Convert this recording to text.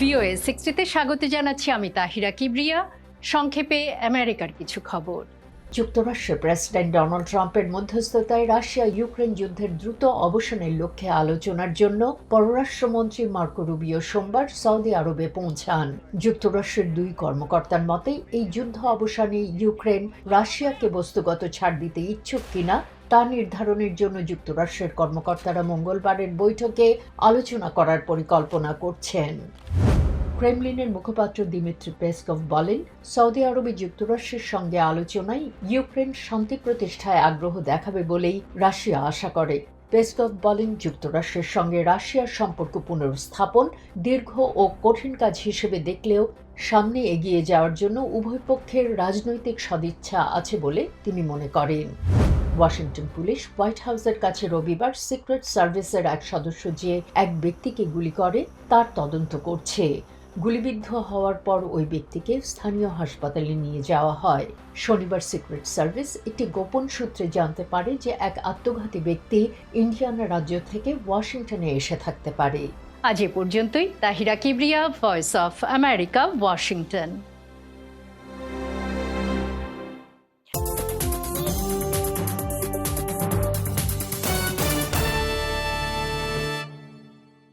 VOA সিক্সটিতে স্বাগত জানাচ্ছি আমি তাহিরা কিবরিয়া। সংক্ষেপে আমেরিকার কিছু খবর। যুক্তরাষ্ট্রের প্রেসিডেন্ট ডোনাল্ড ট্রাম্পের মধ্যস্থতায় রাশিয়া ইউক্রেন যুদ্ধের দ্রুত অবসানের লক্ষ্যে আলোচনার জন্য পররাষ্ট্রমন্ত্রী মার্কো রুবিও সোমবার সৌদি আরবে পৌঁছান। যুক্তরাষ্ট্রের দুই কর্মকর্তার মতে, এই যুদ্ধ অবসানে ইউক্রেন রাশিয়াকে বস্তুগত ছাড় দিতে ইচ্ছুক কিনা তা নির্ধারণের জন্য যুক্তরাষ্ট্রের কর্মকর্তারা মঙ্গলবারের বৈঠকে আলোচনা করার পরিকল্পনা করছেন। ক্রেমলিনের মুখপাত্র দিমিত্রি পেসকভ বলেন, সৌদি আরবে যুক্তরাষ্ট্রের সঙ্গে আলোচনায় ইউক্রেন শান্তি প্রতিষ্ঠায় আগ্রহ দেখাবে বলেই রাশিয়া আশা করে। পেসকভ বলেন, যুক্তরাষ্ট্রের সঙ্গে রাশিয়ার সম্পর্ক পুনরুস্থাপন দীর্ঘ ও কঠিন কাজ হিসেবে দেখলেও সামনে এগিয়ে যাওয়ার জন্য উভয় পক্ষের রাজনৈতিক সদিচ্ছা আছে বলে তিনি মনে করেন। ওয়াশিংটন পুলিশ হোয়াইট হাউসের কাছে রবিবার সিক্রেট সার্ভিসের এক সদস্য যে এক ব্যক্তিকে গুলি করে, তার তদন্ত করছে। গুলিবিদ্ধ হওয়ার পর ওই ব্যক্তিকে স্থানীয় হাসপাতালে নিয়ে যাওয়া হয়। শনিবার সিক্রেট সার্ভিস একটি গোপন সূত্রে জানতে পারে যে এক আত্মঘাতী ব্যক্তি ইন্ডিয়ানা রাজ্য থেকে ওয়াশিংটনে এসে থাকতে পারে। আজ এ পর্যন্তই। Tahira Kibria Voice of America Washington